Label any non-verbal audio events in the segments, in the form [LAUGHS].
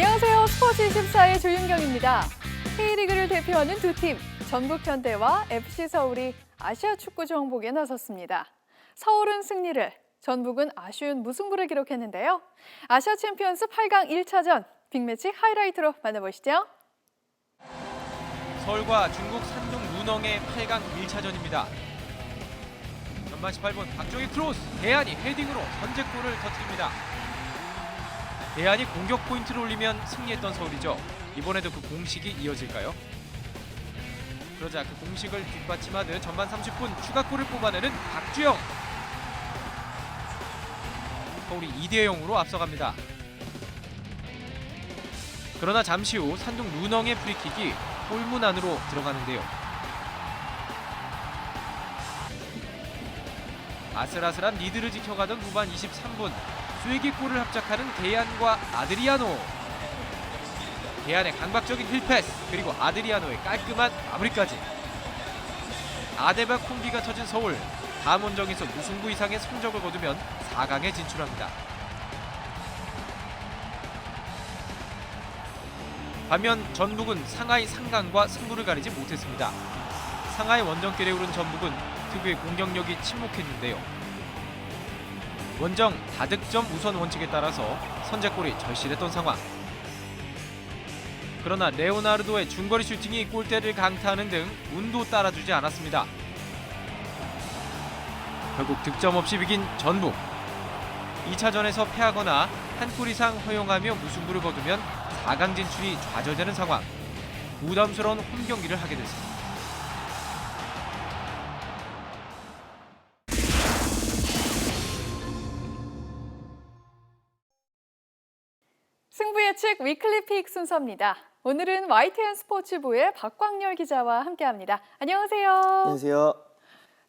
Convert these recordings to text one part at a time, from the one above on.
안녕하세요. 스포츠 24의 조윤경입니다. K리그를 대표하는 두 팀, 전북현대와 FC 서울이 아시아 축구 정복에 나섰습니다. 서울은 승리를, 전북은 아쉬운 무승부를 기록했는데요. 아시아 챔피언스 8강 1차전 빅매치 하이라이트로 만나보시죠. 서울과 중국 산둥 문엉의 8강 1차전입니다. 전반 18분 박종희 크로스, 대안이 헤딩으로 선제골을 터뜨립니다. 대안이 공격 포인트를 올리면 승리했던 서울이죠. 이번에도 그 공식이 이어질까요? 그러자 그 공식을 뒷받침하듯 전반 30분 추가골을 뽑아내는 박주영. 서울이 2대 0으로 앞서갑니다. 그러나 잠시 후 산둥 문엉의 프리킥이 골문 안으로 들어가는데요. 아슬아슬한 리드를 지켜가던 후반 23분 쐐기골을 합작하는 대안과 아드리아노 대안의 강박적인 힐패스 그리고 아드리아노의 깔끔한 마무리까지 아데바 콤비가 터진 서울 다음 원정에서 무승부 이상의 성적을 거두면 4강에 진출합니다. 반면 전북은 상하이 상강과 승부를 가리지 못했습니다. 상하이 원정길에 오른 전북은 특유의 공격력이 침묵했는데요. 원정 다득점 우선 원칙에 따라서 선제골이 절실했던 상황. 그러나 레오나르도의 중거리 슈팅이 골대를 강타하는 등 운도 따라주지 않았습니다. 결국 득점 없이 비긴 전북. 2차전에서 패하거나 한 골 이상 허용하며 무승부를 거두면 4강 진출이 좌절되는 상황. 부담스러운 홈 경기를 하게 됐습니다. 예측 위클리 픽 순서입니다. 오늘은 YTN 스포츠부의 박광열 기자와 함께합니다. 안녕하세요. 안녕하세요.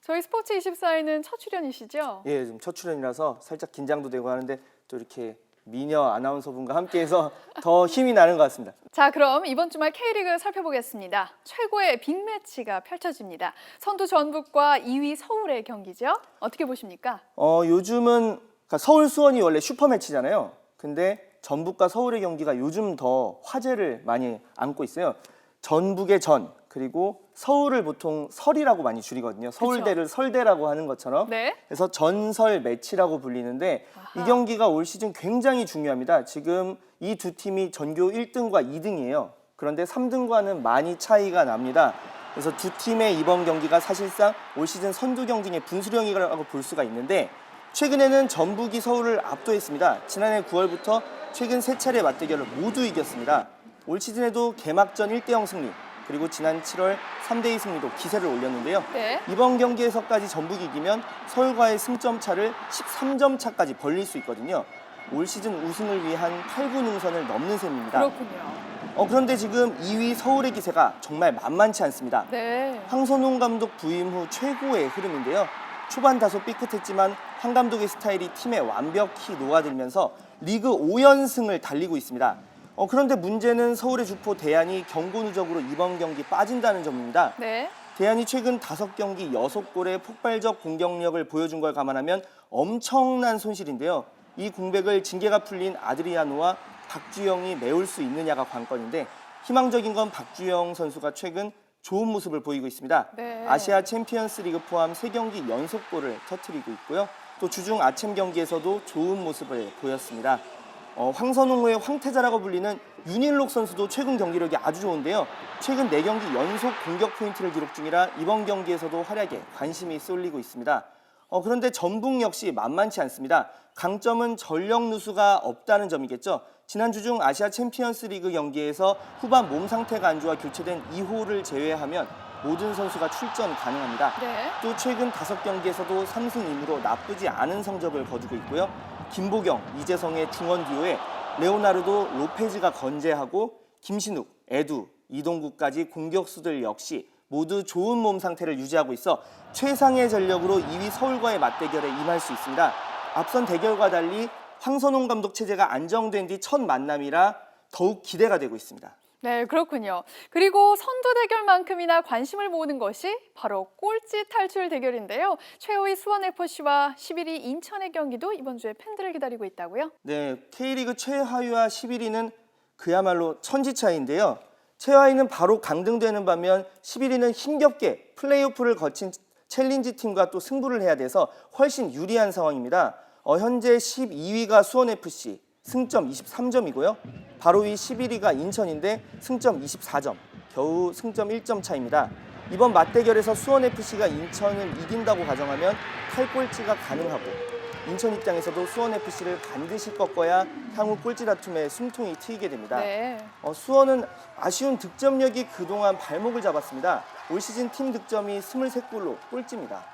저희 스포츠 24에는 첫 출연이시죠? 예, 좀첫 출연이라서 살짝 긴장도 되고 하는데 또 이렇게 미녀 아나운서분과 함께해서 [LAUGHS] 더 힘이 나는 것 같습니다. 자, 그럼 이번 주말 K리그 살펴보겠습니다. 최고의 빅매치가 펼쳐집니다. 선두 전북과 2위 서울의 경기죠. 어떻게 보십니까? 어, 요즘은 그러니까 서울 수원이 원래 슈퍼 매치잖아요. 근데 전북과 서울의 경기가 요즘 더 화제를 많이 안고 있어요. 전북의 전 그리고 서울을 보통 설이라고 많이 줄이거든요. 서울대를 설대라고 하는 것처럼. 네. 그래서 전설 매치라고 불리는데 아하. 이 경기가 올 시즌 굉장히 중요합니다. 지금 이 두 팀이 전교 1등과 2등이에요. 그런데 3등과는 많이 차이가 납니다. 그래서 두 팀의 이번 경기가 사실상 올 시즌 선두 경쟁의 분수령이라고 볼 수가 있는데 최근에는 전북이 서울을 압도했습니다. 지난해 9월부터 최근 세 차례 맞대결을 모두 이겼습니다. 올 시즌에도 개막전 1대0 승리 그리고 지난 7월 3대2 승리로 기세를 올렸는데요. 네. 이번 경기에서까지 전북이 이기면 서울과의 승점 차를 13점 차까지 벌릴 수 있거든요. 올 시즌 우승을 위한 8구 능선을 넘는 셈입니다. 그렇군요. 어, 그런데 지금 2위 서울의 기세가 정말 만만치 않습니다. 네. 황선홍 감독 부임 후 최고의 흐름인데요. 초반 다소 삐끗했지만 황 감독의 스타일이 팀에 완벽히 녹아들면서 리그 5연승을 달리고 있습니다. 어, 그런데 문제는 서울의 주포 대안이 경고 누적으로 이번 경기 빠진다는 점입니다. 네. 대안이 최근 5경기 6골의 폭발적 공격력을 보여준 걸 감안하면 엄청난 손실인데요. 이 공백을 징계가 풀린 아드리아노와 박주영이 메울 수 있느냐가 관건인데 희망적인 건 박주영 선수가 최근 좋은 모습을 보이고 있습니다. 네. 아시아 챔피언스 리그 포함 3경기 연속골을 터뜨리고 있고요. 또 주중 아침 경기에서도 좋은 모습을 보였습니다. 어, 황선홍의 황태자라고 불리는 윤일록 선수도 최근 경기력이 아주 좋은데요. 최근 4경기 연속 공격 포인트를 기록 중이라 이번 경기에서도 활약에 관심이 쏠리고 있습니다. 어, 그런데 전북 역시 만만치 않습니다. 강점은 전력 누수가 없다는 점이겠죠. 지난 주 중 아시아 챔피언스 리그 경기에서 후반 몸 상태가 안 좋아 교체된 2호를 제외하면 모든 선수가 출전 가능합니다. 네. 또 최근 다섯 경기에서도 3승 2무로 나쁘지 않은 성적을 거두고 있고요. 김보경, 이재성의 중원 듀오에 레오나르도, 로페즈가 건재하고 김신욱, 에두, 이동국까지 공격수들 역시 모두 좋은 몸 상태를 유지하고 있어 최상의 전력으로 2위 서울과의 맞대결에 임할 수 있습니다. 앞선 대결과 달리 황선홍 감독 체제가 안정된 뒤 첫 만남이라 더욱 기대가 되고 있습니다. 네, 그렇군요. 그리고 선두 대결만큼이나 관심을 모으는 것이 바로 꼴찌 탈출 대결인데요. 최호의 수원 FC와 11위 인천의 경기도 이번 주에 팬들을 기다리고 있다고요? 네, K리그 최하위와 11위는 그야말로 천지 차이인데요. 최하위는 바로 강등되는 반면 11위는 힘겹게 플레이오프를 거친 챌린지 팀과 또 승부를 해야 돼서 훨씬 유리한 상황입니다. 어, 현재 12위가 수원FC 승점 23점이고요. 바로 위 11위가 인천인데 승점 24점, 겨우 승점 1점 차입니다. 이번 맞대결에서 수원FC가 인천을 이긴다고 가정하면 탈꼴찌가 가능하고 인천 입장에서도 수원FC를 반드시 꺾어야 향후 꼴찌 다툼에 숨통이 트이게 됩니다. 네. 어, 수원은 아쉬운 득점력이 그동안 발목을 잡았습니다. 올 시즌 팀 득점이 23골로 꼴찌입니다.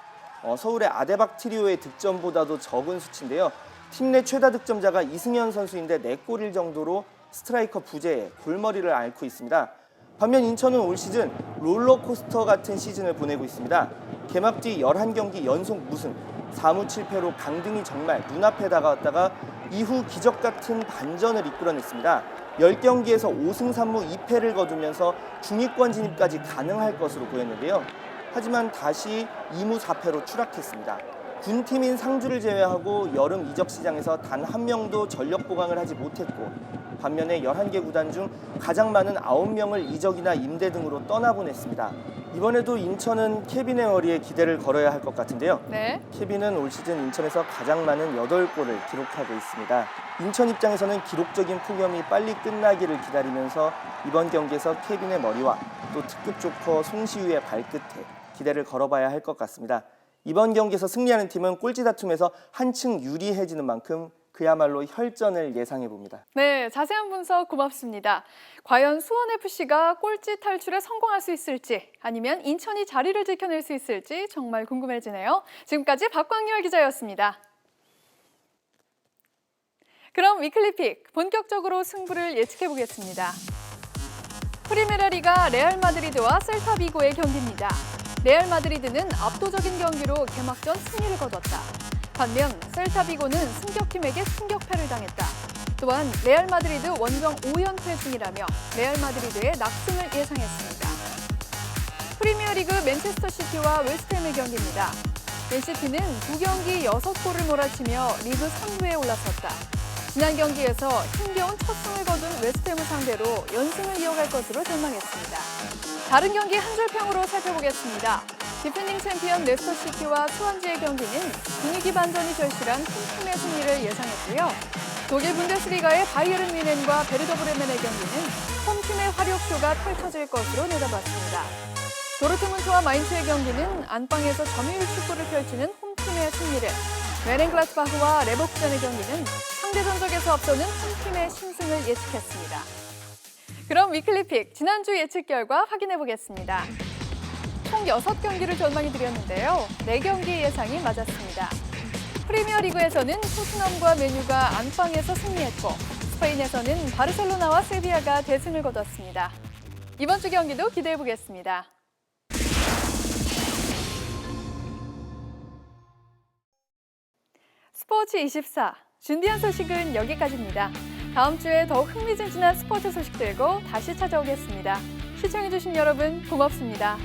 어, 서울의 아데박 트리오의 득점보다도 적은 수치인데요. 팀 내 최다 득점자가 이승현 선수인데 4골일 정도로 스트라이커 부재에 골머리를 앓고 있습니다. 반면 인천은 올 시즌 롤러코스터 같은 시즌을 보내고 있습니다. 개막 뒤 11경기 연속 무승, 4무 7패로 강등이 정말 눈앞에 다가왔다가 이후 기적 같은 반전을 이끌어냈습니다. 10경기에서 5승 3무 2패를 거두면서 중위권 진입까지 가능할 것으로 보였는데요. 하지만 다시 2무 4패로 추락했습니다. 군팀인 상주를 제외하고 여름 이적 시장에서 단 한 명도 전력 보강을 하지 못했고 반면에 11개 구단 중 가장 많은 9명을 이적이나 임대 등으로 떠나보냈습니다. 이번에도 인천은 케빈의 머리에 기대를 걸어야 할 것 같은데요. 네. 케빈은 올 시즌 인천에서 가장 많은 8골을 기록하고 있습니다. 인천 입장에서는 기록적인 폭염이 빨리 끝나기를 기다리면서 이번 경기에서 케빈의 머리와 또 특급 조커 송시우의 발끝에 기대를 걸어봐야 할 것 같습니다. 이번 경기에서 승리하는 팀은 꼴찌 다툼에서 한층 유리해지는 만큼 그야말로 혈전을 예상해 봅니다. 네, 자세한 분석 고맙습니다. 과연 수원FC가 꼴찌 탈출에 성공할 수 있을지 아니면 인천이 자리를 지켜낼 수 있을지 정말 궁금해지네요. 지금까지 박광열 기자였습니다. 그럼 위클리픽 본격적으로 승부를 예측해 보겠습니다. 프리메라리가 레알 마드리드와 셀타 비고의 경기입니다. 레알 마드리드는 압도적인 경기로 개막전 승리를 거뒀다. 반면 셀타 비고는 승격팀에게 승격패를 당했다. 또한 레알 마드리드 원정 5연패 중이라며 레알 마드리드의 낙승을 예상했습니다. 프리미어리그 맨체스터 시티와 웨스트햄의 경기입니다. 맨시티는 두 경기 6골을 몰아치며 리그 3부에 올라섰다. 지난 경기에서 힘겨운 첫 승을 거둔 웨스트햄을 상대로 연승을 이어갈 것으로 전망했습니다. 다른 경기 한 줄 평으로 살펴보겠습니다. 디펜딩 챔피언 레스터 시티와 수원지의 경기는 분위기 반전이 절실한 홈팀의 승리를 예상했고요. 독일 분데스리가의 바이에른 뮌헨과 베르더 브레멘의 경기는 홈팀의 화력쇼가 펼쳐질 것으로 내다봤습니다. 도르트문트와 마인츠의 경기는 안방에서 점유율 축구를 펼치는 홈팀의 승리를, 메렌글라트바흐와 레버쿠젠의 경기는 상대 전적에서 앞서는 홈팀의 신승을 예측했습니다. 그럼 위클리픽 지난주 예측 결과 확인해 보겠습니다. 총 6경기를 전망해 드렸는데요. 4경기 예상이 맞았습니다. 프리미어 리그에서는 토트넘과 메뉴가 안방에서 승리했고 스페인에서는 바르셀로나와 세비야가 대승을 거뒀습니다. 이번 주 경기도 기대해 보겠습니다. 스포츠 24 준비한 소식은 여기까지입니다. 다음 주에 더욱 흥미진진한 스포츠 소식 들고 다시 찾아오겠습니다. 시청해주신 여러분 고맙습니다.